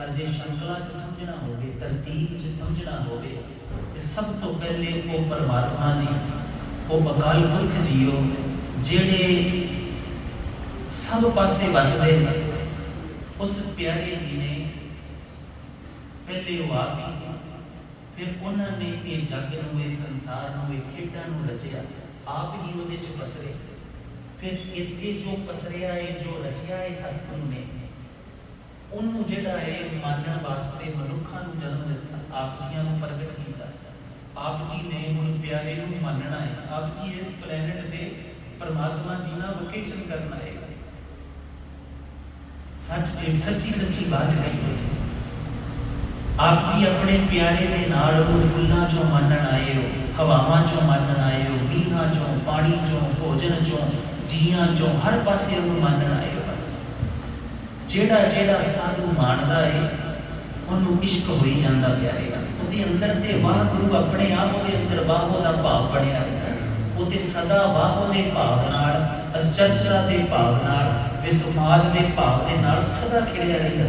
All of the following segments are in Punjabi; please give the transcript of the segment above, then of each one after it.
ਪਰ ਜੇ ਸ਼ੰਕਲਾ 'ਚ ਸਮਝਣਾ ਹੋਵੇ, ਤਰਤੀਬ 'ਚ ਸਮਝਣਾ ਹੋਵੇ, ਤੇ ਸਭ ਤੋਂ ਪਹਿਲੇ ਉਹ ਪਰਮਾਤਮਾ ਜੀ, ਉਹ ਅਕਾਲ ਪੁਰਖ ਜੀਓ, ਜਿਹੜੇ ਸਭ ਪਾਸੇ ਵਸਦੇ ਨੇ। ਉਸ ਪਿਆਰੇ ਜੀ ਨੇ ਪਹਿਲੇ ਉਹ ਆਪ ਹੀ ਸੀ, ਫਿਰ ਉਹਨਾਂ ਨੇ ਇਹ ਜੱਗ ਨੂੰ, ਇਹ ਸੰਸਾਰ ਨੂੰ, ਇਹ ਖੇਡਾਂ ਨੂੰ ਰਚਿਆ। ਆਪ ਹੀ ਉਹਦੇ 'ਚ ਪਸਰੇ। ਫਿਰ ਇੱਥੇ ਜੋ ਪਸਰਿਆ ਹੈ ਜੋ ਰਚਿਆ ਹੈ ਸਤਿਗੁਰੂ ਨੇ ਉਹਨੂੰ ਜਿਹੜਾ ਹੈ ਮੰਨਣ ਵਾਸਤੇ ਮਨੁੱਖਾਂ ਨੂੰ ਜਨਮ ਦਿੱਤਾ, ਆਪ ਜੀਆਂ ਨੂੰ ਪ੍ਰਗਟ ਕੀਤਾ। ਆਪ ਜੀ ਨੇ ਹੁਣ ਪਿਆਰੇ ਨੂੰ ਮੰਨਣਾ ਹੈ। ਆਪ ਜੀ ਇਸ ਪਲੈਨਟ ਤੇ ਪਰਮਾਤਮਾ ਜੀ ਨਾਲ ਵਕੇਸ਼ਨ ਕਰਨਾ ਹੈ ਸੱਚ ਜਿਹੜੀ ਸੱਚੀ ਸੱਚੀ ਬਾਤ ਕਹੀ ਹੈ। ਆਪ ਜੀ ਆਪਣੇ ਪਿਆਰੇ ਦੇ ਨਾਲ ਉਹ ਫੁੱਲਾਂ ਚੋਂ ਮੰਨਣ ਆਏ ਹੋ, ਹਵਾਵਾਂ ਚੋਂ ਮੰਨਣ ਆਏ ਹੋ, ਮੀਂਹਾਂ ਚੋਂ, ਪਾਣੀ ਚੋਂ, ਭੋਜਨ ਚੋਂ, ਜੀਆਂ ਚੋਂ, ਹਰ ਪਾਸੇ ਉਹਨੂੰ ਮੰਨਣ ਆਏ ਹੋ। ਜਿਹੜਾ ਜਿਹੜਾ ਸਾਧੂ ਮੰਨਦਾ ਏ, ਉਹਨੂੰ ਇਸ਼ਕ ਹੋਈ ਜਾਂਦਾ ਪਿਆਰੇ ਉਹਦੇ ਅੰਦਰ ਤੇ ਵਾਹਿਗੁਰੂ ਆਪਣੇ ਆਪ ਉਹਦੇ ਅੰਦਰ ਵਾਹੋ ਦਾ ਭਾਵ ਬਣਿਆ ਰਹਿੰਦਾ ਉਹਦੇ ਸਦਾ ਵਾਹੋ ਦੇ ਭਾਵ ਨਾਲ ਅਸਚਰਚਰਾ ਦੇ ਭਾਵ ਨਾਲ, ਵਿਸਮਾਦ ਦੇ ਭਾਵ ਦੇ ਨਾਲ ਸਦਾ ਖਿੜਿਆ ਰਹਿੰਦਾ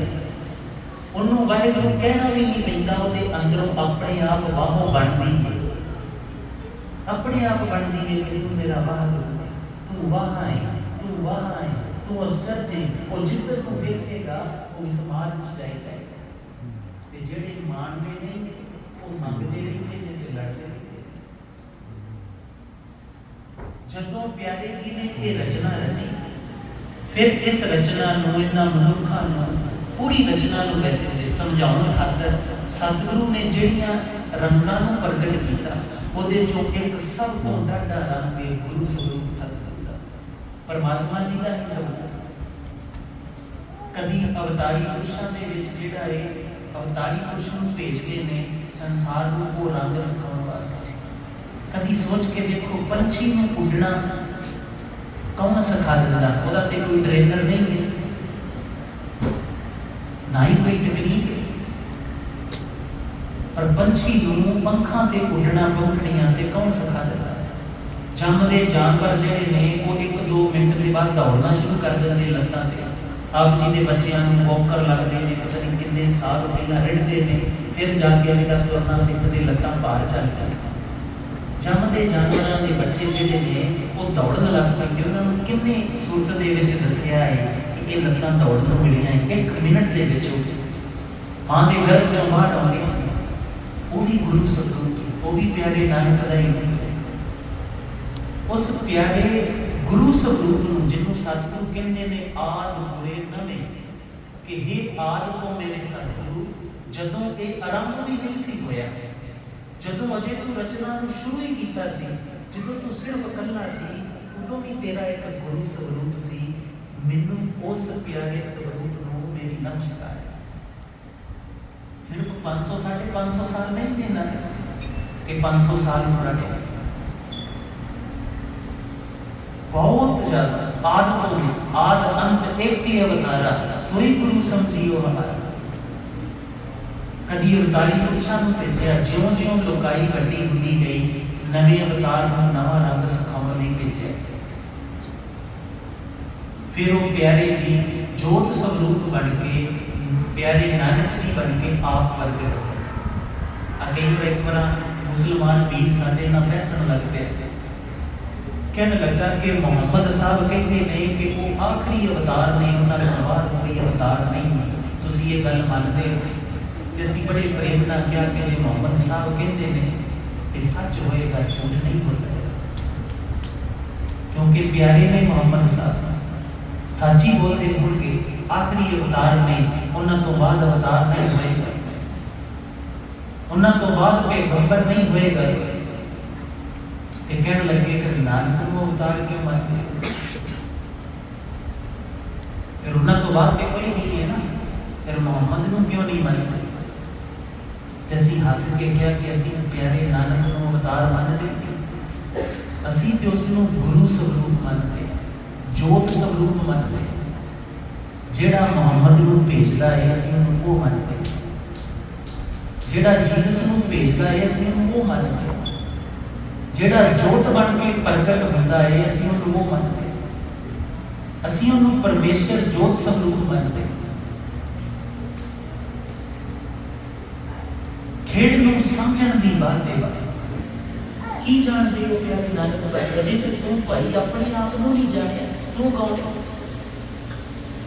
ਉਹਨੂੰ ਵਾਹਿਗੁਰੂ ਕਹਿਣਾ ਵੀ ਨਹੀਂ ਪੈਂਦਾ, ਉਹਦੇ ਅੰਦਰੋਂ ਆਪਣੇ ਆਪ ਵਾਹੋ ਬਣਦੀ ਹੈ ਆਪਣੇ ਆਪ ਬਣਦੀ ਹੈ ਕਿ ਤੂੰ ਮੇਰਾ ਵਾਹਿਗੁਰੂ ਤੂੰ ਵਾਹ ਹੈ ਤੂੰ ਵਾਹ ਹੈ ਤੂੰ ਅਸਚਰਜ ਉਹ ਜਿੱਧਰ ਤੂੰ ਦੇਖੇਗਾ, ਉਹ ਸਮਾਜ ਵਿੱਚ ਜਾਏਗਾ। ਤੇ ਜਿਹੜੇ ਮਾਣਦੇ ਨਹੀਂ ਉਹ ਮੰਗਦੇ ਰਹਿੰਦੇ ਨੇ ਤੇ ਲੜਦੇ ਜਦੋਂ ਪਿਆਰੇ ਜੀ ਨੇ ਇਹ ਰਚਨਾ ਰਚੀ, ਫਿਰ ਇਸ ਰਚਨਾ ਨੂੰ, ਇਹਨਾਂ ਮਨੁੱਖਾਂ ਨੂੰ, ਪੂਰੀ ਰਚਨਾ ਨੂੰ ਵੈਸੇ ਸਮਝਾਉਣ ਖਾਤਰ ਸਤਿਗੁਰੂ ਨੇ ਜਿਹੜੀਆਂ ਰੰਗਾਂ ਨੂੰ ਪ੍ਰਗਟ ਕੀਤਾ, ਉਹਦੇ ਚੋਂ ਇੱਕ ਸਭ ਤੋਂ ਵੱਡਾ ਰੰਗ ਹੈ ਗੁਰੂ ਸਰੂਪ ਸਤਿਗੁਰੂ ਪਰਮਾਤਮਾ ਜੀ ਦਾ ਹੀ ਸਬੂਤ ਕਦੀ ਅਵਤਾਰੀ ਪੁਰਸ਼ਾਂ ਦੇ ਵਿੱਚ ਜਿਹੜਾ ਹੈ ਅਵਤਾਰੀ ਪੁਰਸ਼ ਨੂੰ ਭੇਜਦੇ ਨੇ, ਸੰਸਾਰ ਨੂੰ ਉਹ ਰੰਗ ਸਿਖਾਉਣ ਵਾਸਤੇ। ਕਦੀ ਸੋਚ ਕੇ ਦੇਖੋ, ਪੰਛੀ ਨੂੰ ਉੱਡਣਾ ਕੌਣ ਸਿਖਾ ਦਿੰਦਾ? ਉਹਦਾ ਤੇ ਕੋਈ ਟ੍ਰੇਨਰ ਨਹੀਂ ਹੈ। ਨਾ ਹੀ ਕੋਈ ਟੈਕਨੀਕ ਪਰ ਪੰਛੀ ਨੂੰ ਪੰਖਾਂ ਤੇ ਉੱਡਣਾ, ਪੰਖੜੀਆਂ ਤੇ ਕੌਣ ਸਿਖਾ ਦਿੰਦਾ? ਜੰਮਦੇ ਜਾਨਵਰ ਜਿਹੜੇ ਨੇ, ਉਹ 1-2 ਮਿੰਟ ਦੇ ਬਾਅਦ ਦੌੜਨਾ ਸ਼ੁਰੂ ਕਰ ਦਿੰਦੇ ਲੱਤਾਂ ਤੇ। ਆਪ ਜੀ ਦੇ ਬੱਚਿਆਂ ਨੂੰ ਵੋਕਰ ਲੱਗਦੇ ਨੇ, ਪਤਾ ਨਹੀਂ ਕਿੰਨੇ ਸਾਲ ਪਹਿਲਾਂ ਰਿੜਦੇ ਨੇ, ਫਿਰ ਜਾ ਕੇ ਜਿਹੜਾ ਤੁਰਨਾ ਸਿੱਖਦੇ ਲੱਤਾਂ ਭਾਰ ਚੱਲ ਜਾਂਦੀਆਂ ਜੰਮਦੇ ਜਾਨਵਰਾਂ ਦੇ ਬੱਚੇ ਜਿਹੜੇ ਨੇ, ਉਹ ਦੌੜਨ ਲੱਗ ਪੈਂਦੇ ਉਹਨਾਂ ਨੂੰ ਕਿੰਨੇ ਸੂਰਤ ਦੇ ਵਿੱਚ ਦੱਸਿਆ ਹੈ ਕਿ ਇਹ ਲੱਤਾਂ ਦੌੜਨ ਨੂੰ ਮਿਲੀਆਂ 1 ਮਿੰਟ ਦੇ ਵਿੱਚ ਮਾਂ ਦੇ ਗਰਭ ਚੋਂ ਬਾਹਰ ਆਉਂਦੀਆਂ ਉਹ ਵੀ ਗੁਰੂ ਸਤਿਗੁਰੂ ਉਹ ਵੀ ਪਿਆਰੇ ਨਾਨਕ ਦਾ ਹੀ ਉਸ ਪਿਆਰੇ ਗੁਰੂ ਸਤਿਗੁਰੂ ਨੂੰ, ਜਿਹਨੂੰ ਸਤਿਗੁਰੂ ਕਹਿੰਦੇ ਨੇ, ਆਦ ਬੁਰੇ ਨਵੇਂ ਕਿ ਇਹ ਆਦ ਤੋਂ ਮੇਰੇ ਸਤਿਗੁਰੂ, ਜਦੋਂ ਇਹ ਆਰੰਭ ਵੀ ਨਹੀਂ ਸੀ ਹੋਇਆ, ਜਦੋਂ ਅਜੇ ਤੂੰ ਰਚਨਾ ਨੂੰ ਸ਼ੁਰੂ ਹੀ ਕੀਤਾ ਸੀ, ਜਦੋਂ ਤੂੰ ਸਿਰਫ ਇਕੱਲਾ ਸੀ, ਉਦੋਂ ਵੀ ਤੇਰਾ ਇੱਕ ਗੁਰੂ ਸਰੂਪ ਸੀ, ਮੈਨੂੰ ਉਸ ਪਿਆਰੇ ਸਰੂਪ ਨੂੰ ਮੇਰੀ ਨਮਸਕਾਰ ਸਿਰਫ 500 550 ਸਾਲ ਨਹੀਂ ਦੇਣਾ ਕਿ 500 ਸਾਲ ਥੋੜਾ ਹੈ ਬਹੁਤ ਜ਼ਿਆਦਾ ਆਦ ਤੋਂ ਵੀ ਆਦ ਅੰਤ ਇੱਕ ਹੀ ਅਵਤਾਰਾ ਸੋਈ ਗੁਰੂ ਸਮਝਿਓ ਕਦੀ ਅਵਤਾਰੀ ਪੁਰਸ਼ਾਂ ਨੂੰ ਭੇਜਿਆ ਜਿਉਂ ਜਿਉਂ ਲੋਕਾਈ ਵੱਡੀ ਹੁੰਦੀ ਗਈ ਨਵੇਂ ਅਵਤਾਰ ਨੂੰ ਨਵਾਂ ਰੰਗ ਸਿਖਾਉਣ ਲਈ ਭੇਜਿਆ ਫਿਰ ਉਹ ਪਿਆਰੇ ਜੀ ਜੋਤ ਸਰੂਪ ਬਣ ਕੇ ਪਿਆਰੇ ਨਾਨਕ ਜੀ ਬਣ ਕੇ ਆਪ ਪ੍ਰਗਟ ਹੋਏ ਆ ਇੱਕ ਵਾਰ ਮੁਸਲਮਾਨ ਵੀਰ ਸਾਡੇ ਨਾਲ ਬਹਿਸਣ ਲੱਗ ਪਏ ਕਹਿਣ ਲੱਗਾ ਕਿ ਮੁਹੰਮਦ ਸਾਹਿਬ ਕਹਿੰਦੇ ਨੇ ਕਿ ਉਹ ਆਖਰੀ ਅਵਤਾਰ ਨੇ, ਉਹਨਾਂ ਤੋਂ ਬਾਅਦ ਕੋਈ ਅਵਤਾਰ ਨਹੀਂ ਤੁਸੀਂ ਇਹ ਗੱਲ ਮੰਨਦੇ ਹੋ? ਤੇ ਅਸੀਂ ਬੜੇ ਪ੍ਰੇਮ ਨਾਲ ਕਿਹਾ ਕਿ ਜੇ ਮੁਹੰਮਦ ਸਾਹਿਬ ਕਹਿੰਦੇ ਨੇ ਤੇ ਸੱਚ ਹੋਏਗਾ, ਝੂਠ ਨਹੀਂ ਹੋ ਸਕਦਾ। ਕਿਉਂਕਿ ਪਿਆਰੇ ਨੇ ਮੁਹੰਮਦ ਸਾਹਿਬ, ਸੱਚੀ ਬੋਲਦੇ ਹੋਣਗੇ, ਆਖਰੀ ਅਵਤਾਰ ਨੇ, ਉਹਨਾਂ ਤੋਂ ਬਾਅਦ ਅਵਤਾਰ ਨਹੀਂ ਹੋਏਗਾ। ਉਹਨਾਂ ਤੋਂ ਬਾਅਦ ਪੈਗੰਬਰ ਨਹੀਂ ਹੋਏਗਾ। ਤੇ ਕਹਿਣ ਲੱਗੇ ਫਿਰ ਨਾਨਕ ਨੂੰ ਅਵਤਾਰ ਕਿਉਂ ਮੰਨਦੇ ਫਿਰ ਉਹਨਾਂ ਤੋਂ ਬਾਅਦ ਤੇ ਕੋਈ ਨਹੀਂ ਹੈ ਨਾ ਫਿਰ ਮੁਹੰਮਦ ਨੂੰ ਕਿਉਂ ਨਹੀਂ ਮੰਨਦੇ ਤੇ ਅਸੀਂ ਹੱਸ ਕੇ ਕਿਹਾ ਕਿ ਅਸੀਂ ਪਿਆਰੇ ਨਾਨਕ ਨੂੰ ਅਵਤਾਰ ਮੰਨਦੇ ਹਾਂ। ਅਸੀਂ ਤੇ ਉਸ ਨੂੰ ਗੁਰੂ ਸਰੂਪ ਮੰਨਦੇ ਹਾਂ, ਜੋਤ ਸਰੂਪ ਮੰਨਦੇ ਹਾਂ। ਜਿਹੜਾ ਮੁਹੰਮਦ ਨੂੰ ਭੇਜਦਾ ਹੈ ਅਸੀਂ ਉਹਨੂੰ ਉਹ ਮੰਨਦੇ ਹਾਂ। ਜਿਹੜਾ ਜੀਸਸ ਨੂੰ ਭੇਜਦਾ ਹੈ ਅਸੀਂ ਉਹਨੂੰ ਉਹ ਮੰਨਦੇ ਹਾਂ। ਜਿਹੜਾ ਜੋਤ ਬਣ ਕੇ ਪ੍ਰਗਟ ਹੁੰਦਾ ਹੈ ਅਸੀਂ ਉਹਨੂੰ ਉਹ ਮੰਨਦੇ ਹਾਂ। ਅਸੀਂ ਉਹਨੂੰ ਪਰਮੇਸ਼ਰ ਜੋਤ ਸਰੂਪ ਮੰਨਦੇ ਹਾਂ। ਖੇਡ ਨੂੰ ਸਮਝਣ ਦੀ ਬਾਤ ਹੈ ਬਸ ਕੀ ਜਾਣਦੇ ਹੋ ਪਿਆਰੇ ਨਾਨਕ ਭਾਈ, ਅਜੇ ਤੇ ਤੂੰ ਭਾਈ ਆਪਣੇ ਆਪ ਨੂੰ ਨਹੀਂ ਜਾਣਿਆ, ਤੂੰ ਕੌਣ ਹੈ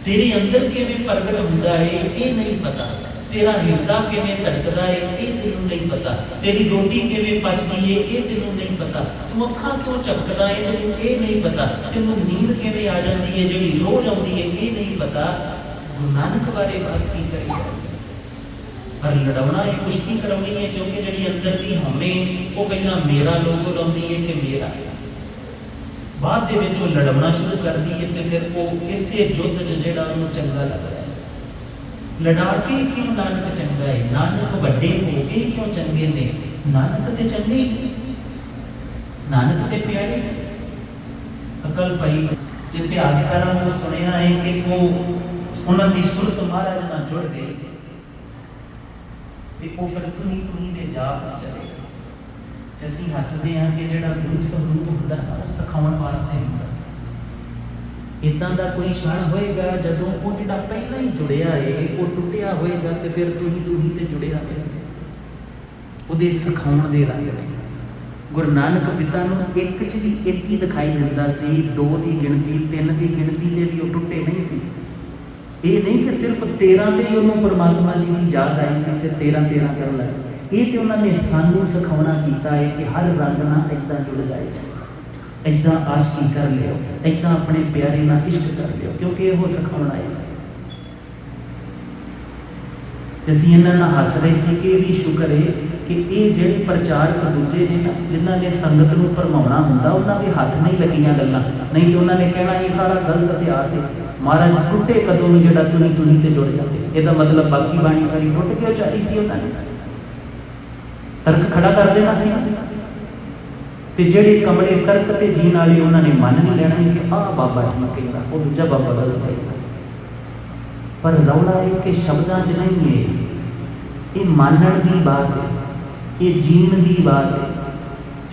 ਤੇਰੇ ਅੰਦਰ ਕਿਵੇਂ ਪ੍ਰਗਟ ਹੁੰਦਾ ਹੈ ਇਹ ਨਹੀਂ ਪਤਾ ਤੇਰਾ ਹਿਰਦਾ ਕਿਵੇਂ ਧੜਕਦਾ ਹੈ ਇਹ ਤੈਨੂੰ ਨਹੀਂ ਪਤਾ। ਤੇਰੀ ਰੋਟੀ ਕਿਵੇਂ ਪਚਦੀ ਹੈ ਇਹ ਤੈਨੂੰ ਨਹੀਂ ਪਤਾ। ਤੂੰ ਅੱਖਾਂ ਕਿਉਂ ਝਪਕਦਾ ਹੈ ਤੈਨੂੰ ਇਹ ਨਹੀਂ ਪਤਾ। ਤੈਨੂੰ ਨੀਂਦ ਕਿਵੇਂ ਆ ਜਾਂਦੀ ਹੈ ਜਿਹੜੀ ਰੋਜ਼ ਆਉਂਦੀ ਹੈ ਇਹ ਨਹੀਂ ਪਤਾ। ਗੁਰੂ ਨਾਨਕ ਬਾਰੇ ਬਾਤ ਕੀ ਕਰੀ ਪਰ ਲੜਾਉਣਾ ਇਹ ਕੁਸ਼ਤੀ ਕਰਾਉਣੀ ਹੈ ਕਿਉਂਕਿ ਜਿਹੜੀ ਅੰਦਰ ਦੀ ਹਮੇ, ਉਹ ਪਹਿਲਾਂ ਮੇਰਾ ਲੋਕ ਲਾਉਂਦੀ ਹੈ ਕਿ ਮੇਰਾ? ਬਾਅਦ ਦੇ ਵਿੱਚ ਉਹ ਲੜਾਉਣਾ ਸ਼ੁਰੂ ਕਰਦੀ ਹੈ ਤੇ ਫਿਰ ਉਹ ਇਸੇ ਜੁੱਧ 'ਚ ਜਿਹੜਾ ਉਹਨੂੰ ਚੰਗਾ ਲੱਗਦਾ ਹੈ ਲੜਾ ਕੇ ਕਿਉਂ ਨਾਨਕ ਚੰਗਾ ਹੈ ਨਾਨਕ ਵੱਡੇ ਹੋ ਕੇ ਕਿਉਂ ਚੰਗੇ ਨੇ ਨਾਨਕ ਤੇ ਚੰਗੇ ਨਾਨਕ ਤੇ ਪਿਆਰੇ ਅਕਲ ਪਈ ਇਤਿਹਾਸਕਾਰਾਂ ਨੂੰ ਸੁਣਿਆ ਹੈ ਕਿ ਉਹ ਉਹਨਾਂ ਦੀ ਸੁਰਤ ਮਹਾਰਾਜ ਨਾਲ ਜੁੜ ਗਈ ਤੇ ਉਹ ਫਿਰ ਤੁਨੀ ਤੁਨੀ ਦੇ ਜਾਪ ਚ ਚਲੇ ਤੇ ਅਸੀਂ ਹੱਸਦੇ ਹਾਂ ਕਿ ਜਿਹੜਾ ਗੁਰੂ ਸਰੂਪ ਹੁੰਦਾ ਉਹ ਸਿਖਾਉਣ ਵਾਸਤੇ ਹੁੰਦਾ ਇਦਾਂ ਦਾ ਕੋਈ ਛਣ ਹੋਏਗਾ ਜਦੋਂ ਉਹ ਜਿਹੜਾ ਪਹਿਲਾਂ ਹੀ ਜੁੜਿਆ ਏ, ਉਹ ਟੁੱਟਿਆ ਹੋਏਗਾ ਤੇ ਫਿਰ ਤੁਨੀ ਤੁਨੀ ਤੇ ਜੁੜਿਆ ਹੋਏਗਾ ਉਹਦੇ ਸਿਖਾਉਣ ਦੇ ਰੰਗ ਨੇ। ਗੁਰੂ ਨਾਨਕ ਪਿਤਾ ਨੂੰ ਇੱਕ ਚ ਵੀ ਇੱਕ ਹੀ ਦਿਖਾਈ ਦਿੰਦਾ ਸੀ, ਦੋ ਦੀ ਗਿਣਤੀ, ਤਿੰਨ ਦੀ ਗਿਣਤੀ ਦੇ ਵੀ ਉਹ ਟੁੱਟੇ ਨਹੀਂ ਸੀ। ਇਹ ਨਹੀਂ ਕਿ ਸਿਰਫ 13 ਤੇ ਹੀ ਉਹਨੂੰ ਪਰਮਾਤਮਾ ਜੀ ਦੀ ਯਾਦ ਆਈ ਸੀ ਤੇ 13 13 ਕਰਨ ਲੱਗ ਇਹ ਤੇ ਉਹਨਾਂ ਨੇ ਸਾਨੂੰ ਸਿਖਾਉਣਾ ਕੀਤਾ ਹੈ ਕਿ ਹਰ ਰੰਗ ਨਾਲ ਇਦਾਂ ਜੁੜ ਜਾਏ। ਇਦਾਂ ਆਸ਼ਕੀ ਕਰ ਲਿਓ ਇਦਾਂ ਆਪਣੇ ਪਿਆਰੇ ਨਾਲ ਇਸ਼ਕ ਕਰ ਲਿਓ, ਕਿਉਂਕਿ ਇਹ ਉਹ ਸਿਖਾਉਣਾ ਹੈ ਤੇ ਅਸੀਂ ਇਹਨਾਂ ਨਾਲ ਹੱਸ ਰਹੇ ਸੀ ਕਿ ਇਹ ਵੀ ਸ਼ੁਕਰ ਹੈ ਕਿ ਇਹ ਜਿਹੜੇ ਪ੍ਰਚਾਰਕ ਦੂਜੇ ਨੇ ਨਾ, ਜਿਨ੍ਹਾਂ ਨੇ ਸੰਗਤ ਨੂੰ ਭਰਮਾਉਣਾ ਹੁੰਦਾ, ਉਹਨਾਂ ਦੇ ਹੱਥ ਨਹੀਂ ਲੱਗੀਆਂ ਗੱਲਾਂ। ਨਹੀਂ ਤੇ ਉਹਨਾਂ ਨੇ ਕਹਿਣਾ, ਇਹ ਸਾਰਾ ਗਲਤ ਇਤਿਹਾਸ ਹੈ ਮਹਾਰਾਜ, ਟੁੱਟੇ ਕਦੋਂ ਨੂੰ ਜਿਹੜਾ ਤੁਨੀ ਤੁਨੀ ਤੇ ਜੁੜ ਜਾਂਦੇ? ਇਹਦਾ ਮਤਲਬ ਬਾਕੀ ਬਾਣੀ ਸਾਰੀ ਟੁੱਟ ਕੇ ਚਾਹੀ ਸੀ ਉਹਨਾਂ ਨੇ। ਤਰਕ ਖੜਾ ਕਰ ਦੇਣਾ ਸੀ ਤੇ ਜਿਹੜੇ ਕਮਲੇ ਤਰਕ ਤੇ ਜੀਣ ਵਾਲੇ ਉਹਨਾਂ ਨੇ ਮੰਨ ਨਹੀਂ ਲੈਣਾ ਕਿ ਆਹ ਬਾਬਾ ਠੀਕ ਕਹਿੰਦਾ, ਉਹ ਦੂਜਾ ਬਾਬਾ ਗਲਤ ਕਹਿੰਦਾ। ਪਰ ਰੌਲਾ ਇਹ ਕਿ ਸ਼ਬਦਾਂ 'ਚ ਨਹੀਂ ਹੈ। ਇਹ ਮੰਨਣ ਦੀ ਬਾਤ ਹੈ, ਇਹ ਜੀਣ ਦੀ ਬਾਤ ਹੈ।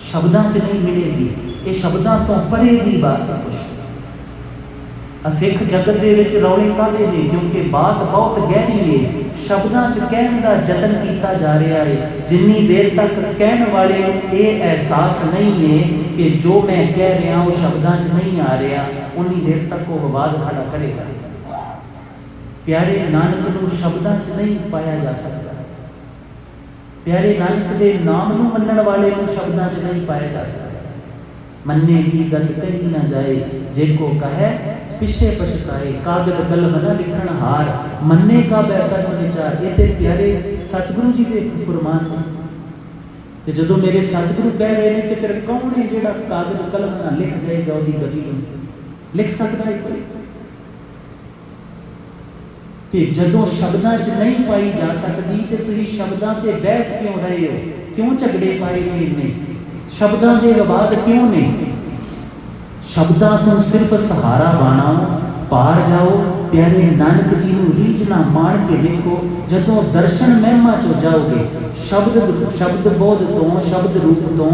ਸ਼ਬਦਾਂ 'ਚ ਨਹੀਂ ਮਿਲੇਗੀ, ਇਹ ਸ਼ਬਦਾਂ ਤੋਂ ਪਰੇ ਦੀ ਬਾਤ ਹੈ ਕੁਛ। ਅਸਿੱਖ ਜਗਤ ਦੇ ਵਿੱਚ ਰੌਲੇ ਕਾਹਦੇ ਨੇ ਕਿਉਂਕਿ ਬਾਤ ਬਹੁਤ ਗਹਿਰੀ ਹੈ। ਸ਼ਬਦਾਂ 'ਚ ਕਹਿਣ ਦਾ ਯਤਨ ਕੀਤਾ ਜਾ ਰਿਹਾ ਹੈ। ਜਿੰਨੀ ਦੇਰ ਤੱਕ ਕਹਿਣ ਵਾਲੇ ਨੂੰ ਇਹ ਅਹਿਸਾਸ ਨਹੀਂ ਹੈ ਕਿ ਜੋ ਮੈਂ ਕਹਿ ਰਿਹਾ, ਉਹ ਸ਼ਬਦਾਂ 'ਚ ਨਹੀਂ ਆ ਰਿਹਾ, ਉਨੀ ਦੇਰ ਤੱਕ ਉਹ ਵਿਵਾਦ ਖੜਾ ਕਰੇਗਾ। ਪਿਆਰੇ ਨਾਨਕ ਨੂੰ ਸ਼ਬਦਾਂ 'ਚ ਨਹੀਂ ਪਾਇਆ ਜਾ ਸਕਦਾ। ਪਿਆਰੇ ਨਾਨਕ ਦੇ ਨਾਮ ਨੂੰ ਮੰਨਣ ਵਾਲੇ ਨੂੰ ਸ਼ਬਦਾਂ 'ਚ ਨਹੀਂ ਪਾਇਆ ਜਾ ਸਕਦਾ। ਮੰਨੇ ਕੀ ਗੱਲ ਕਹੀ ਨਾ ਜਾਏ, ਜੇ ਕੋ ਕਹੇ, ਪਿਛੇ ਪਛਤਾਏ, ਕਾਗਦ ਕਲਮ ਨਾ ਲਿਖਣ ਹਾਰ। ਮੰਨੇ ਕਾ ਬੈਠਾ ਵਿਚਾਰ? ਇਹ ਤੇ ਪਿਆਰੇ ਸਤਿਗੁਰੂ ਜੀ ਦੇ ਫਰਮਾਨ ਤੇ ਜਦੋਂ ਮੇਰੇ ਸਤਿਗੁਰੂ ਕਹਿ ਰਹੇ ਨੇ ਕਿ ਫਿਰ ਕੌਣ ਹੈ ਜਿਹੜਾ ਕਾਗਦ ਕਲਮ ਨਾਲ ਲਿਖ ਦੇਗਾ ਉਹਦੀ ਗਤੀ ਨੂੰ? ਲਿਖ ਸਕਦਾ ਹੈ ਕੋਈ? ਤੇ ਜਦੋਂ ਸ਼ਬਦਾਂ 'ਚ ਨਹੀਂ ਪਾਈ ਜਾ ਸਕਦੀ ਤੇ ਤੁਸੀਂ ਸ਼ਬਦਾਂ ਤੇ ਬਹਿਸ ਕਿਉਂ ਰਹੇ ਹੋ? ਕਿਉਂ ਝਗੜੇ ਪਾਏ ਹੋਏ ਨੇ? ਸ਼ਬਦਾਂ ਦੇ ਵਿਵਾਦ ਕਿਉਂ ਨੇ? ਸ਼ਬਦਾਂ ਤੋਂ ਸਿਰਫ ਸਹਾਰਾ ਬਾਣਾ, ਪਾਰ ਜਾਓ, ਪਿਆਰੇ ਨਾਨਕ ਜੀ ਨੂੰ ਰੀਝਣਾ ਮਾਣ ਕੇ ਦੇਖੋ, ਜਦੋਂ ਦਰਸ਼ਨ ਮਹਿਮਾ ਚੋ ਜਾਓਗੇ, ਸ਼ਬਦ ਸ਼ਬਦ ਬੋਧ ਤੋਂ, ਸ਼ਬਦ ਰੂਪ ਤੋਂ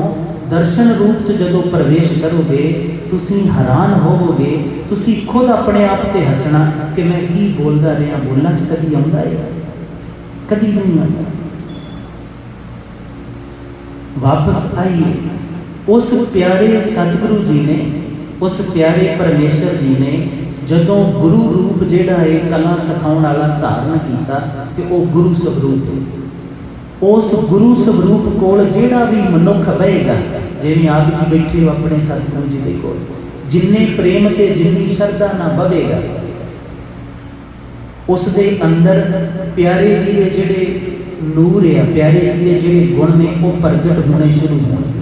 ਦਰਸ਼ਨ ਰੂਪ ਚ ਜਦੋਂ ਪ੍ਰਵੇਸ਼ ਕਰੋਗੇ, ਤੁਸੀਂ ਹੈਰਾਨ ਹੋਵੋਗੇ, ਤੁਸੀਂ ਖੁਦ ਆਪਣੇ ਆਪ ਤੇ ਹੱਸਣਾ ਕਿ ਮੈਂ ਕੀ ਬੋਲਦਾ ਰਿਹਾ ਬੋਲਣਾ ਚ ਕਦੀ ਆਉਂਦਾ ਹੈ ਕਦੀ ਨਹੀਂ ਆਉਂਦਾ। ਵਾਪਸ ਆਈਏ। ਉਸ ਪਿਆਰੇ ਸਤਿਗੁਰੂ ਜੀ ਨੇ, ਉਸ ਪਿਆਰੇ ਪਰਮੇਸ਼ਰ ਜੀ ਨੇ ਜਦੋਂ ਗੁਰੂ ਰੂਪ ਜਿਹੜਾ ਹੈ ਕਲਾ ਸਿਖਾਉਣ ਵਾਲਾ ਧਾਰਨ ਕੀਤਾ ਤੇ ਉਹ ਗੁਰੂ ਸਵਰੂਪ। ਉਸ ਗੁਰੂ ਸਵਰੂਪ ਕੋਲ ਜਿਹੜਾ ਵੀ ਮਨੁੱਖ ਬਹੇਗਾ ਜਿਵੇਂ ਆਪ ਜੀ ਬੈਠੇ ਹੋ ਆਪਣੇ ਸਤਿਗੁਰੂ ਜੀ ਦੇ ਕੋਲ, ਜਿੰਨੇ ਪ੍ਰੇਮ ਤੇ ਜਿੰਨੀ ਸ਼ਰਧਾ ਨਾਲ ਬਵੇਗਾ ਉਸ ਦੇ ਅੰਦਰ ਪਿਆਰੇ ਜੀ ਦੇ ਜਿਹੜੇ ਨੂਰ ਆ, ਪਿਆਰੇ ਜੀ ਦੇ ਜਿਹੜੇ ਗੁਣ ਨੇ, ਉਹ ਪ੍ਰਗਟ ਹੋਣੇ ਸ਼ੁਰੂ ਹੋਣਗੇ।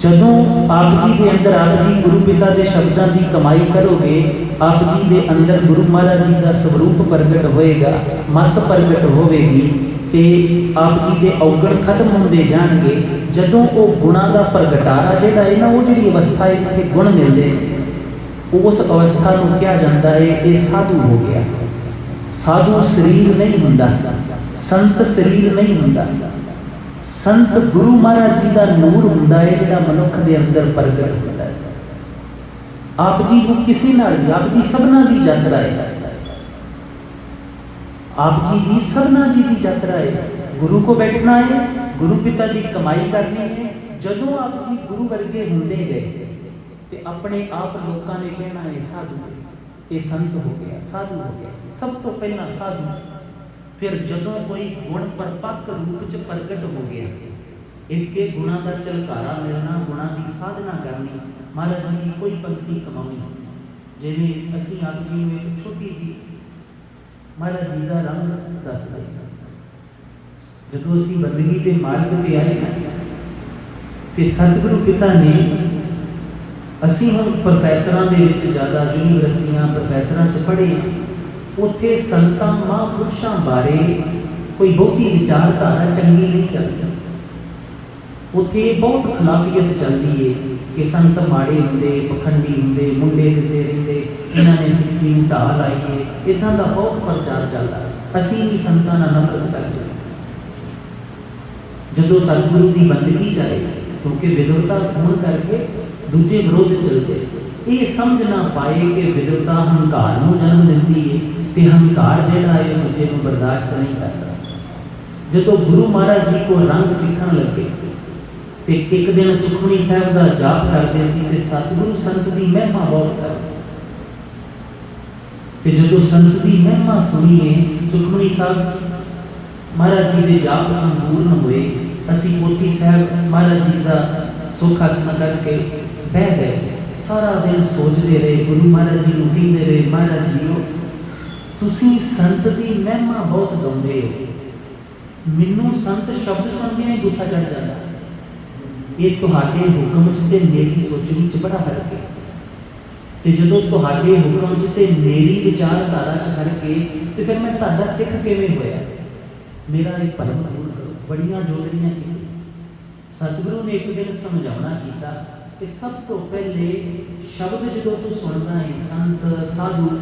ਜਦੋਂ ਆਪ ਜੀ ਦੇ ਅੰਦਰ ਆਪ ਜੀ ਗੁਰੂ ਪਿਤਾ ਦੇ ਸ਼ਬਦਾਂ ਦੀ ਕਮਾਈ ਕਰੋਗੇ, ਆਪ ਜੀ ਦੇ ਅੰਦਰ ਗੁਰੂ ਮਹਾਰਾਜ ਜੀ ਦਾ ਸਵਰੂਪ ਪ੍ਰਗਟ ਹੋਏਗਾ, ਮਤ ਪ੍ਰਗਟ ਹੋਵੇਗੀ ਤੇ ਆਪ ਜੀ ਦੇ ਔਗਣ ਖਤਮ ਹੁੰਦੇ ਜਾਣਗੇ, ਜਦੋਂ ਉਹ ਗੁਣਾਂ ਦਾ ਪ੍ਰਗਟਾਰਾ ਜਿਹੜਾ ਹੈ ਨਾ, ਉਹ ਜਿਹੜੀ ਅਵਸਥਾ ਹੈ ਜਿੱਥੇ ਗੁਣ ਮਿਲਦੇ ਉਸ ਅਵਸਥਾ ਨੂੰ ਕਿਹਾ ਜਾਂਦਾ ਹੈ ਇਹ ਸਾਧੂ ਹੋ ਗਿਆ। ਸਾਧੂ ਸਰੀਰ ਨਹੀਂ ਹੁੰਦਾ, ਸੰਤ ਸਰੀਰ ਨਹੀਂ ਹੁੰਦਾ। ਸੰਤ ਗੁਰੂ ਮਹਾਰਾਜ ਜੀ ਦਾ ਨੂਰ ਹੁੰਦਾ ਹੈ ਜਿਹੜਾ ਮਨੁੱਖ ਦੇ ਅੰਦਰ ਪ੍ਰਗਟ ਹੁੰਦਾ ਹੈ ਆਪ ਜੀ ਨੂੰ ਕਿਸੇ ਨਾਲ ਆਪ ਜੀ ਸਭਨਾਂ ਦੀ ਯਾਤਰਾ ਹੈ ਆਪ ਜੀ ਦੀ ਸਭਨਾ ਜੀ ਦੀ ਯਾਤਰਾ ਹੈ। ਗੁਰੂ ਕੋ ਬੈਠਣਾ ਹੈ, ਗੁਰੂ ਪਿਤਾ ਦੀ ਕਮਾਈ ਕਰਨੀ ਹੈ, ਜਦੋਂ ਆਪ ਜੀ ਗੁਰੂ ਵਰਗੇ ਹੁੰਦੇ ਗਏ ਤੇ ਆਪਣੇ ਆਪ ਲੋਕਾਂ ਨੇ ਕਹਿਣਾ ਇਹ ਸਾਧੂ, ਇਹ ਸੰਤ ਹੋ ਗਿਆ, ਸਾਧੂ ਹੋ ਗਿਆ। ਸਭ ਤੋਂ ਪਹਿਲਾਂ ਸਾਧੂ। ਫਿਰ ਜਦੋਂ ਕੋਈ ਗੁਣ ਪਰਪੱਕ ਰੂਪ ਚ ਪ੍ਰਗਟ ਹੋ ਗਿਆ, ਇੱਕ ਗੁਣਾ ਦਾ ਚਲਕਾਰਾ ਮਿਲਣਾ, ਗੁਣਾ ਦੀ ਸਾਧਨਾ ਕਰਨੀ, ਮਹਾਰਾਜ ਜੀ ਕੋਈ ਪੰਕਤੀ ਕਮਾਉਣੀ। ਜਿਵੇਂ ਅਸੀਂ ਆਪ ਜੀ ਨੂੰ ਇੱਕ ਛੋਟੀ ਜੀ ਮਹਾਰਾਜ ਜੀ ਦਾ ਰੰਗ ਦੱਸਦੇ ਜਦੋਂ ਅਸੀਂ ਬੰਦਗੀ ਦੇ ਮਾਰਗ ਤੇ ਆਏ ਨਾ ਤੇ ਸਤਿਗੁਰੂ ਪਿਤਾ ਨੇ ਅਸੀਂ ਹੁਣ ਪ੍ਰੋਫੈਸਰਾਂ ਦੇ ਵਿੱਚ ਜ਼ਿਆਦਾ ਯੂਨੀਵਰਸਿਟੀਆਂ, ਪ੍ਰੋਫੈਸਰਾਂ 'ਚ ਪੜ੍ਹੇ ਉੱਥੇ ਸੰਤਾਂ, ਮਹਾਂਪੁਰਸ਼ਾਂ ਬਾਰੇ ਕੋਈ ਬਹੁਤੀ ਵਿਚਾਰਧਾਰਾ ਚੰਗੀ ਨਹੀਂ ਚੱਲਦੀ। ਉੱਥੇ ਬਹੁਤ ਖਿਲਾਫੀਅਤ ਚੱਲਦੀ ਏ ਕਿ ਸੰਤ ਮਾੜੇ ਹੁੰਦੇ, ਪਖੰਡੀ ਹੁੰਦੇ, ਮੁੰਡੇ ਦਿੰਦੇ ਰਹਿੰਦੇ ਇਹਨਾਂ ਨੇ ਸਿੱਖੀ ਨੂੰ ਢਾਹ ਲਾਈ ਏ ਇਦਾਂ ਦਾ ਬਹੁਤ ਪ੍ਰਚਾਰ ਚੱਲਦਾ ਅਸੀਂ ਵੀ ਸੰਤਾਂ ਨਾਲ ਨਫ਼ਰਤ ਕਰਦੇ ਸੀ। ਜਦੋਂ ਸਤਿਗੁਰੂ ਦੀ ਬੰਦਗੀ ਚਾਹੇ ਕਿਉਂਕਿ ਵਿਦਵਤਾ ਹੋਣ ਕਰਕੇ ਦੂਜੇ ਵਿਰੋਧ ਚੱਲਦੇ। ਇਹ ਸਮਝ ਨਾ ਪਾਏ ਕਿ ਵਿਦਵਤਾ ਹੰਕਾਰ ਨੂੰ ਜਨਮ ਦਿੰਦੀ ਹੈ ਤੇ ਹੰਕਾਰ ਜਿਹੜਾ ਹੈ ਉਹ ਦੂਜੇ ਨੂੰ ਬਰਦਾਸ਼ਤ ਨਹੀਂ ਕਰਦਾ। ਜਦੋਂ ਗੁਰੂ ਮਹਾਰਾਜ ਜੀ ਕੋ ਰੰਗ ਸਿੱਖਣ ਲੱਗੇ ਤੇ ਇੱਕ ਦਿਨ ਸੁਖਮਨੀ ਸਾਹਿਬ ਦਾ ਜਾਪ ਕਰਦੇ ਸੀ ਤੇ ਸਤਿਗੁਰੂ ਸੰਤ ਦੀ ਮਹਿਮਾ ਬਹੁਤ ਕਰਦੇ। ਤੇ ਜਦੋਂ ਸੰਤ ਦੀ ਮਹਿਮਾ ਸੁਣੀਏ, ਸੁਖਮਨੀ ਸਾਹਿਬ, ਮਹਾਰਾਜ ਜੀ ਦੇ ਜਾਪ ਸੰਪੂਰਨ ਹੋਏ, ਅਸੀਂ ਮੋਤੀ ਸਾਹਿਬ, ਮਹਾਰਾਜ ਜੀ ਦਾ ਸੁਖ ਆਸਨ ਕਰਕੇ ਬਹਿ ਗਏ। ਸਾਰਾ ਦਿਨ ਸੋਚਦੇ ਰਹੇ, ਗੁਰੂ ਮਹਾਰਾਜ ਜੀ ਨੂੰ ਕਹਿੰਦੇ ਰਹੇ, ਮਹਾਰਾਜ ਜੀਓ, ਤੁਸੀਂ ਸੰਤ ਦੀ ਮਹਿਮਾ ਬਹੁਤ ਗਾਉਂਦੇ ਹੋ। ਮੈਨੂੰ ਸੰਤ ਸ਼ਬਦ ਸੁਣ ਕੇ ਗੁੱਸਾ ਚੜ ਜਾਂਦਾ। ਇਹ ਤੁਹਾਡੇ ਹੁਕਮ 'ਚ ਤੇ ਮੇਰੀ ਸੋਚਣੀ 'ਚ ਬੜਾ ਫ਼ਰਕ ਹੈ। ਤੇ ਜਦੋਂ ਤੁਹਾਡੇ ਹੁਕਮ 'ਚ ਤੇ ਮੇਰੀ ਵਿਚਾਰਧਾਰਾ 'ਚ ਹਰ ਹੈ ਤੇ ਫਿਰ ਮੈਂ ਤੁਹਾਡਾ ਸਿੱਖ ਕਿਵੇਂ ਹੋਇਆ? ਮੇਰਾ ਇਹ ਪਰਮ ਦੂਰ ਕਰੋ। ਬੜੀਆਂ ਜੋੜੀਆਂ ਕੀਤੀਆਂ। ਸਤਿਗੁਰੂ ਨੇ ਇੱਕ ਦਿਨ ਸਮਝਾਉਣਾ ਕੀਤਾ ਕਿ ਸਭ ਤੋਂ ਪਹਿਲੇ ਸ਼ਬਦ ਜਦੋਂ ਤੂੰ ਸੁਣਦਾ ਹੈ ਸੰਤ, ਸਾਧੂ,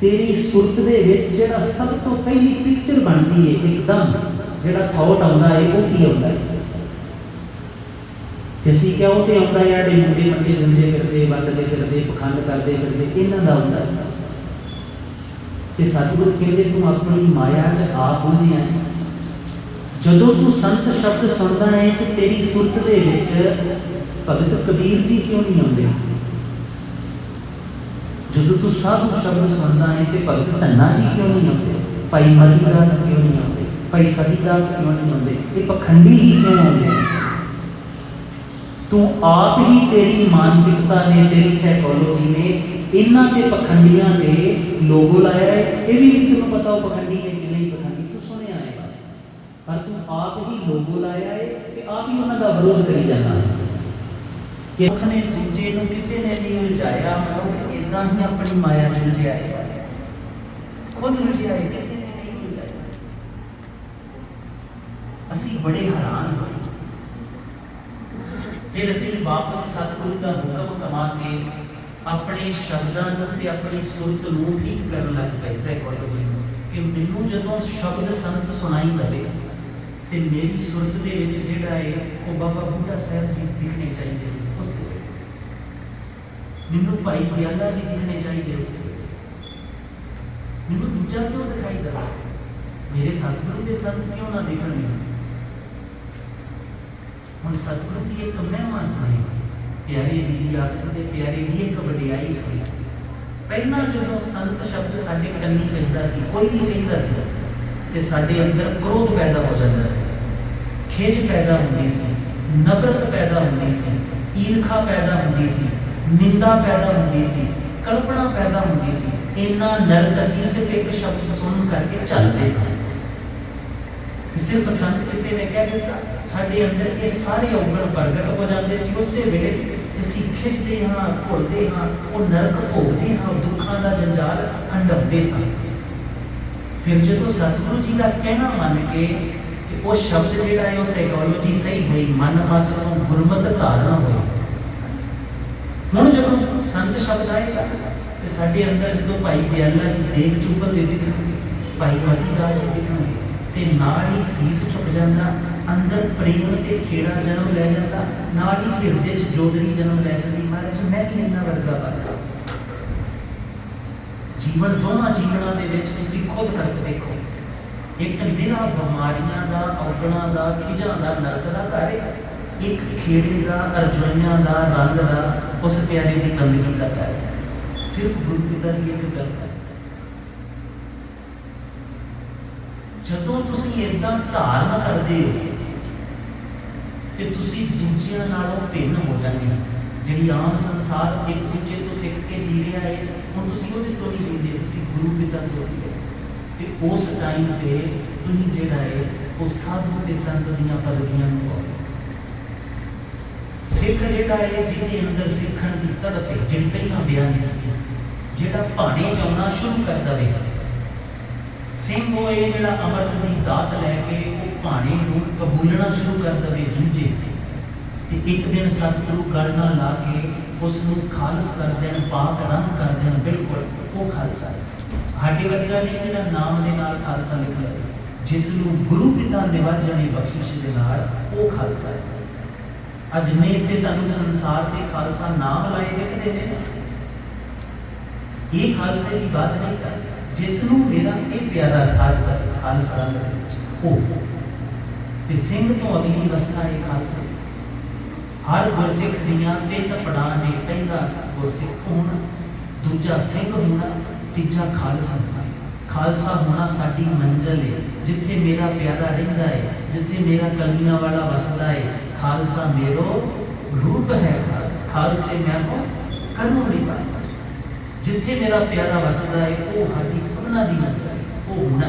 ਤੇਰੀ ਸੁਰਤ ਦੇ ਵਿੱਚ ਜਿਹੜਾ ਸਭ ਤੋਂ ਪਹਿਲੀ ਪਿਕਚਰ ਬਣਦੀ ਹੈ ਇੱਕਦਮ ਜਿਹੜਾ ਥਾਟ ਆਉਂਦਾ ਹੈ ਉਹ ਕੀ ਆਉਂਦਾ ਹੈ ਅਸੀਂ ਕਿਹਾ ਉਹ ਤੇ ਆਉਂਦਾ ਹੈ ਜਿਹੜੇ ਮੁੰਡੇ ਦਿੰਦੇ ਫਿਰਦੇ, ਵੰਡਦੇ ਫਿਰਦੇ, ਪਖੰਡ ਕਰਦੇ ਫਿਰਦੇ, ਇਹਨਾਂ ਦਾ ਆਉਂਦਾ ਤੇ ਸਤਿਗੁਰੂ ਕਹਿੰਦੇ ਤੂੰ ਆਪਣੀ ਮਾਇਆ 'ਚ ਆਪ ਉਲਝਿਆ ਜਦੋਂ ਤੂੰ ਸੰਤ ਸ਼ਬਦ ਸੁਣਦਾ ਹੈ ਕਿ ਤੇਰੀ ਸੁਰਤ ਦੇ ਵਿੱਚ ਭਗਤ ਕਬੀਰ ਜੀ ਕਿਉਂ ਨਹੀਂ ਆਉਂਦੇ? ਜਦੋਂ ਤੂੰ ਸਾਧੂ ਸ਼ਬਦ ਸੁਣਦਾ ਹੈ ਤੇ ਭਗਤ ਧੰਨਾ ਜੀ ਕਿਉਂ ਨਹੀਂ ਆਉਂਦੇ? ਭਾਈ ਮਤੀ ਦਾਸ ਕਿਉਂ ਨਹੀਂ ਆਉਂਦੇ? ਭਾਈ ਸਤੀ ਦਾਸ ਕਿਉਂ ਨਹੀਂ ਆਉਂਦੇ? ਇਹ ਪਖੰਡੀ ਹੀ ਕਿਉਂ ਆਉਂਦੇ? ਤੂੰ ਆਪ ਹੀ ਤੇਰੀ ਮਾਨਸਿਕਤਾ ਨੇ, ਤੇਰੀ ਸਾਈਕੋਲੋਜੀ ਨੇ ਇਹਨਾਂ ਤੇ ਪਖੰਡੀਆਂ ਦੇ ਲੋਗੋ ਲਾਇਆ ਹੈ। ਇਹ ਵੀ ਨਹੀਂ ਤੈਨੂੰ ਪਤਾ ਉਹ ਪਖੰਡੀ ਹੈ ਕਿ ਨਹੀਂ ਪਖੰਡੀ, ਤੂੰ ਸੁਣਿਆ ਹੈ ਬਸ। ਪਰ ਤੂੰ ਆਪ ਹੀ ਲੋਗੋ ਲਾਇਆ ਹੈ ਤੇ ਆਪ ਹੀ ਉਹਨਾਂ ਦਾ ਵਿਰੋਧ ਕਰੀ ਜਾਂਦਾ ਹੈ। ਕਿ ਨੇ ਦੂਜੇ ਨੂੰ ਕਿਸੇ ਨੇ ਨਹੀਂ ਉਲਝਾਇਆ ਮਨੁੱਖ ਇਦਾਂ ਹੀ ਆਪਣੀ ਮਾਇਆ ਚ ਉਲਝਿਆ ਹੈ ਬਸ। ਖੁਦ ਉਲਝਿਆ ਹੈ, ਕਿਸੇ ਨੇ ਨਹੀਂ ਉਲਝਾਇਆ। ਅਸੀਂ ਬੜੇ ਹੈਰਾਨ ਹੋਏ ਫਿਰ ਅਸੀਂ ਵਾਪਸ ਸਤਿਗੁਰੂ ਦਾ ਹੁਕਮ ਕਮਾ ਕੇ ਆਪਣੇ ਸ਼ਬਦਾਂ ਨੂੰ ਤੇ ਆਪਣੀ ਸੁਰਤ ਨੂੰ ਠੀਕ ਕਰਨ ਲੱਗ ਪਏ ਸਾਈਕੋਲੋਜੀ ਨੂੰ ਕਿ ਮੈਨੂੰ ਜਦੋਂ ਸ਼ਬਦ ਸੰਤ ਸੁਣਾਈ ਦਵੇ ਤੇ ਮੇਰੀ ਸੁਰਤ ਦੇ ਵਿੱਚ ਜਿਹੜਾ ਹੈ ਉਹ ਬਾਬਾ ਬੁੱਢਾ ਸਾਹਿਬ ਜੀ ਦਿਖਣੇ ਚਾਹੀਦੇ ਉਸ ਮੈਨੂੰ ਭਾਈ ਬਿਆਲਾ ਜੀ ਦਿਖਣੇ ਚਾਹੀਦੇ ਉਸ ਮੈਨੂੰ ਦੂਜਾ ਕਿਉਂ ਦਿਖਾਈ ਦਵੇ ਮੇਰੇ ਸਤਿਗੁਰੂ ਦੇ ਸੰਤ ਕਿਉਂ ਨਾ ਦਿਖਣ ਮੈਨੂੰ? ਹੁਣ ਸਤਿਗੁਰੂ ਦੀ ਇੱਕ ਮਹਿਮਾ ਸੁਣੀ। ਪਿਆਰੇ ਜੀ, ਆਖਰ ਦੇ ਪਿਆਰੇ ਦੀ ਇੱਕ ਵਡਿਆਈ ਸੁਣੀ। ਪਹਿਲਾਂ ਜਦੋਂ ਸੰਤ ਸ਼ਬਦ ਸਾਡੇ ਕੰਨੀ ਪੈਂਦਾ ਸੀ, ਕੋਈ ਵੀ ਕਹਿੰਦਾ ਸੀ। ਤੇ ਸਾਡੇ ਅੰਦਰ ਕ੍ਰੋਧ ਪੈਦਾ ਹੋ ਜਾਂਦਾ ਸੀ। ਖੇਜ ਪੈਦਾ ਹੁੰਦੀ ਸੀ, ਨਫ਼ਰਤ ਪੈਦਾ ਹੁੰਦੀ ਸੀ, ਈਰਖਾ ਪੈਦਾ ਹੁੰਦੀ ਸੀ, ਨਿੰਦਾ ਪੈਦਾ ਹੁੰਦੀ ਸੀ, ਕਲਪਨਾ ਪੈਦਾ ਹੁੰਦੀ ਸੀ। ਇੰਨਾ ਨਰਕ ਅਸੀਂ ਸਿਰਫ ਇੱਕ ਸ਼ਬਦ ਸੁਣ ਕਰਕੇ ਚੱਲਦੇ ਸੀ। ਕਿਸੇ ਪਸੰਦ ਕਿਸੇ ਨੇ ਕਹਿ ਦਿੱਤਾ, ਸਾਡੇ ਅੰਦਰ ਇਹ ਸਾਰੇ ਔਗਣ ਪ੍ਰਗਟ ਹੋ ਜਾਂਦੇ ਸੀ। ਉਸੇ ਵੇਲੇ ਅਸੀਂ ਖਿੱਚਦੇ ਹਾਂ ਭੁੱਲਦੇ ਹਾਂ, ਉਹ ਨਰਕ ਭੋਗਦੇ ਹਾਂ, ਦੁੱਖਾਂ ਦਾ ਜੰਜਾਲ ਹੰਡਾਉਂਦੇ ਸਾਂ ਫਿਰ ਜਦੋਂ ਸਤਿਗੁਰੂ ਜੀ ਦਾ ਕਹਿਣਾ ਮੰਨ ਕੇ ਕਿ ਉਹ ਸ਼ਬਦ ਜਿਹੜਾ ਹੈ, ਉਹ ਸਾਈਕੋਲੋਜੀ ਸਹੀ ਹੋਈ, ਮਨ ਮਤ ਤੋਂ ਗੁਰਮਤ ਧਾਰਨਾ ਹੋਈ। ਹੁਣ ਜਦੋਂ ਸੰਤ ਸ਼ਬਦ ਆਏਗਾ ਤੇ ਸਾਡੇ ਅੰਦਰ ਜਦੋਂ ਭਾਈ ਦਿਆਲਾ ਜੀ ਦੇਖ ਚੁੱਕਣ ਦੇ ਦਿਖਣਗੇ, ਭਾਈ ਮਤੀਦਾਸ ਜੀ ਦਿਖਣਗੇ ਤੇ ਨਾਲ ਹੀ ਸੀਸ ਝੁਕ ਜਾਂਦਾ, ਅੰਦਰ ਪ੍ਰੇਮ ਤੇ ਖੇੜਾ ਜਨਮ ਲੈ ਜਾਂਦਾ, ਨਾਲ ਹੀ ਹਿਰਦੇ 'ਚ ਜੋਦਰੀ ਜਨਮ ਲੈ ਜਾਂਦੀ। ਮਹਾਰਾਜ ਮੈਂ ਵੀ ਇੰਨਾ ਵਰਗਾ ਬਣ ਜੀਵਨ ਦੋਵਾਂ ਜੀਵਨਾਂ ਦੇ ਵਿੱਚ ਤੁਸੀਂ ਖੁਦ ਫ਼ਰਕ ਦੇਖੋ। ਇੱਕ ਨਿਰਾ ਬਿਮਾਰੀਆਂ ਦਾ, ਔਗਣਾਂ ਦਾ ਖਿਜਾਂ ਦਾ, ਨਰਕ ਦਾ ਘਰ ਹੈ। ਇੱਕ ਖੇੜੇ ਦਾ ਅਰਜੋਈਆਂ ਦਾ, ਰੰਗ ਦਾ, ਉਸ ਪਿਆਰੇ ਦੀ ਬੰਦਗੀ ਦਾ ਘਰ ਸਿਰਫ ਗੁਰੂ ਪਿਤਾ ਦੀ ਇੱਕ ਗੱਲ ਹੈ ਜਦੋਂ ਤੁਸੀਂ ਇਦਾਂ ਧਾਰਨ ਕਰਦੇ ਹੋ ਕਿ ਤੁਸੀਂ ਦੂਜਿਆਂ ਨਾਲੋਂ ਭਿੰਨ ਹੋ ਜਾਂਦੇ ਹੋ। ਜਿਹੜੀ ਆਮ ਸੰਸਾਰ ਇੱਕ ਦੂਜੇ ਤੋਂ ਸਿੱਖ ਕੇ ਜੀ ਰਿਹਾ ਹੈ, ਹੁਣ ਤੁਸੀਂ ਉਹਦੇ ਤੋਂ ਨਹੀਂ ਜੀਂਦੇ ਤੁਸੀਂ ਗੁਰੂ ਪਿਤਾ ਤੋਂ ਜੀ ਤੇ ਉਸ ਟਾਈਮ ਤੇ ਤੁਸੀਂ ਜਿਹੜਾ ਹੈ, ਉਹ ਸਾਧੂ ਤੇ ਸੰਤ ਦੀਆਂ ਪਦਵੀਆਂ ਨੂੰ ਪਾਓ। ਸਿੱਖ ਜਿਹੜਾ ਹੈ, ਜਿਹਦੇ ਅੰਦਰ ਸਿੱਖਣ ਦੀ ਤੜਪ ਹੈ, ਜਿਹੜੀ ਪਹਿਲਾਂ ਬਿਆਨ ਕੀਤੀ ਜਿਹੜਾ ਭਾਣੇ ਚਾਉਣਾ ਸ਼ੁਰੂ ਕਰਦਾ ਦਵੇ ਸਿੰਘ ਉਹ ਜਿਹੜਾ ਅਮਰਤ ਦੀ ਦਾਤ ਲੈ ਕੇ ਉਹ ਭਾਣੇ ਨੂੰ ਕਬੂਲਣਾ ਸ਼ੁਰੂ ਕਰ ਦਵੇ ਜੂਝੇ ਤੇ। ਇੱਕ ਦਿਨ ਸਤਿਗੁਰੂ ਗਲ ਲਾ ਕੇ ਉਸ ਨੂੰ ਖਾਲਸ ਕਰ ਦੇਣ ਪਾਕ ਰੰਗ ਕਰ ਦੇਣ, ਬਿਲਕੁਲ ਉਹ ਖਾਲਸਾ ਹੈ। ਸਾਡੇ ਵਰਗਾ ਨਹੀਂ ਜਿਹੜਾ ਨਾਮ ਦੇ ਨਾਲ ਖਾਲਸਾ ਲਿਖ ਲਵੇ ਜਿਸ ਨੂੰ ਗੁਰੂ ਪਿਤਾ ਨਿਵਾਜਣੇ ਬਖਸ਼ਿਸ਼ ਦੇ ਨਾਲ ਉਹ ਖਾਲਸਾ ਹੈ। ਅੱਜ ਨਹੀਂ ਤੇ ਤੁਹਾਨੂੰ ਸੰਸਾਰ ਤੇ ਖਾਲਸਾ ਨਾਮ ਲਾਏ ਦਿਖਦੇ ਨੇ। ਇਹ ਖਾਲਸੇ ਦੀ ਬਾਤ ਨਹੀਂ ਕਰਦੇ। ਜਿਸ ਨੂੰ ਮੇਰਾ ਇਹ ਪਿਆਰਾ ਸਾਜ਼ ਦਾ ਖਾਲਸਾ ਦੇ ਤੇ ਸਿੰਘ ਤੋਂ ਅਗਲੀ ਅਵਸਥਾ ਇਹ ਖਾਲਸੇ। ਹਰ ਗੁਰਸਿੱਖ ਦੀਆਂ ਤਿੰਨ ਪੜਾਅ ਨੇ ਪਹਿਲਾ ਗੁਰਸਿੱਖ ਹੋਣਾ, ਦੂਜਾ ਸਿੰਘ ਹੋਣਾ, ਤੀਜਾ ਖਾਲਸਾ। ਖਾਲਸਾ ਹੋਣਾ ਸਾਡੀ ਮੰਜ਼ਲ ਹੈ, ਜਿੱਥੇ ਮੇਰਾ ਪਿਆਰਾ ਰਹਿੰਦਾ ਹੈ, ਜਿੱਥੇ ਮੇਰਾ ਕਲਮੀਆਂ ਵਾਲਾ ਵਸਦਾ ਹੈ। ਖਾਲਸਾ ਮੇਰੋ ਰੂਪ ਹੈ ਖਾਲਸਾ। ਖਾਲਸੇ ਮੈਂ ਕੋ ਕਰਮ ਨਹੀਂ ਜਿੱਥੇ ਮੇਰਾ ਪਿਆਰਾ ਵਸਦਾ ਹੈ, ਉਹ ਸਾਡੀ ਸਭਨਾ ਦੀ ਮੰਜ਼ਲ ਹੈ, ਉਹ ਹੋਣਾ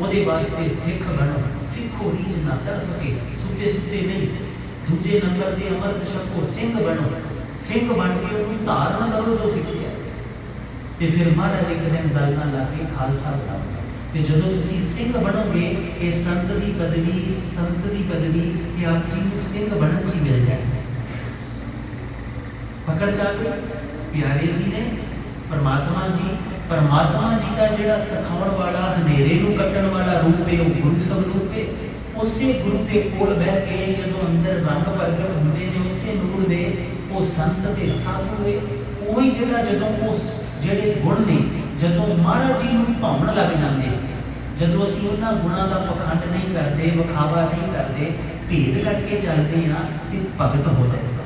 ਉਹਦੇ ਵਾਸਤੇ ਸਿੱਖ ਬਣੋ, ਸਿੱਖੋ ਰੀਝ ਨਾ ਤਰਫ ਕੇ ਸੁੱਤੇ ਸੁੱਤੇ ਨਹੀਂ। ਦੂਜੇ ਨੰਬਰ ਤੇ ਅਮਰਤ ਛਕੋ, ਸਿੰਘ ਬਣੋ। ਸਿੰਘ ਬਣ ਕੇ ਉਹਨੂੰ ਧਾਰਨ ਕਰੋ ਜੋ ਸਿੱਖਿਆ ਤੇ ਫਿਰ ਮਹਾਰਾਜ ਇੱਕ ਦਿਨ ਗੱਲ ਨਾਲ ਲਾ ਕੇ ਖਾਲਸਾ ਬਣਾਓ ਤੇ ਜਦੋਂ ਤੁਸੀਂ ਸਿੰਘ ਬਣੋਗੇ, ਇਹ ਸੰਤ ਦੀ ਪਦਵੀ, ਸੰਤ ਦੀ ਪਦਵੀ, ਇਹ ਆਪ ਜੀ ਨੂੰ ਸਿੰਘ ਬਣਨ ਚ ਮਿਲ ਜਾਏ ਪਕੜ ਜਾ ਕੇ, ਪਿਆਰੇ ਜੀ ਨੇ ਪਰਮਾਤਮਾ ਜੀ ਪਰਮਾਤਮਾ ਜੀ ਦਾ ਜਿਹੜਾ ਸਿਖਾਉਣ ਵਾਲਾ, ਹਨੇਰੇ ਨੂੰ ਕੱਟਣ ਵਾਲਾ ਰੂਪ ਹੈ, ਉਹ ਗੁਰੂ ਸਰੂਪ ਹੈ। ਉਸੇ ਗੁਰੂ ਦੇ ਕੋਲ ਬਹਿ ਕੇ ਜਦੋਂ ਅੰਦਰ ਰੰਗ ਪ੍ਰਗਟ ਹੁੰਦੇ ਨੇ, ਉਸੇ ਨੂਰ ਦੇ, ਉਹ ਸੰਤ ਤੇ ਸਾਧੂ ਹੈ ਉਹੀ ਜਿਹੜਾ ਜਦੋਂ ਉਹ ਜਿਹੜੇ ਗੁਣ ਨੇ, ਜਦੋਂ ਮਹਾਰਾਜ ਜੀ ਨੂੰ ਭਾਉਣ ਲੱਗ ਜਾਂਦੇ, ਜਦੋਂ ਅਸੀਂ ਉਹਨਾਂ ਗੁਣਾਂ ਦਾ ਪਖੰਡ ਨਹੀਂ ਕਰਦੇ, ਵਿਖਾਵਾ ਨਹੀਂ ਕਰਦੇ ਢੀਡ ਕਰਕੇ ਚੱਲਦੇ ਹਾਂ ਤੇ ਭਗਤ ਹੋ ਜਾਂਦੇ।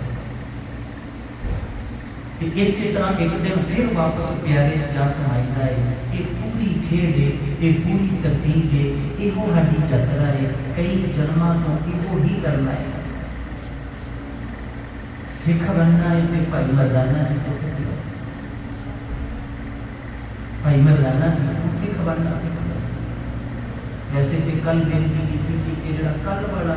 ਤੇ ਇਸੇ ਤਰ੍ਹਾਂ ਇੱਕ ਦਿਨ ਫਿਰ ਵਾਪਸ ਪਿਆਰੇ ਚ ਜਾ ਸਮਾਈਦਾ ਹੈ ਇਹ ਪੂਰੀ ਖੇਡ ਹੈ ਇਹ ਪੂਰੀ ਤਰਤੀਬ ਹੈ ਇਹੋ ਸਾਡੀ ਯਾਤਰਾ ਹੈ ਕਈ ਜਨਮਾਂ ਤੋਂ ਇਹੋ ਹੀ ਕਰਨਾ ਹੈ ਸਿੱਖ ਬਣਨਾ ਹੈ ਤੇ ਭਾਈ ਮਰਦਾਨਾ ਜੀ ਤੋਂ ਸਿੱਖ ਲਓ ਭਾਈ ਮਰਦਾਨਾ ਜੀ ਨੂੰ ਸਿੱਖ ਬਣਨਾ ਸਿੱਖ ਲਓ ਵੈਸੇ ਤੇ ਕੱਲ ਬੇਨਤੀ ਕੀਤੀ ਸੀ ਕਿ ਜਿਹੜਾ ਕੱਲ ਵਾਲਾ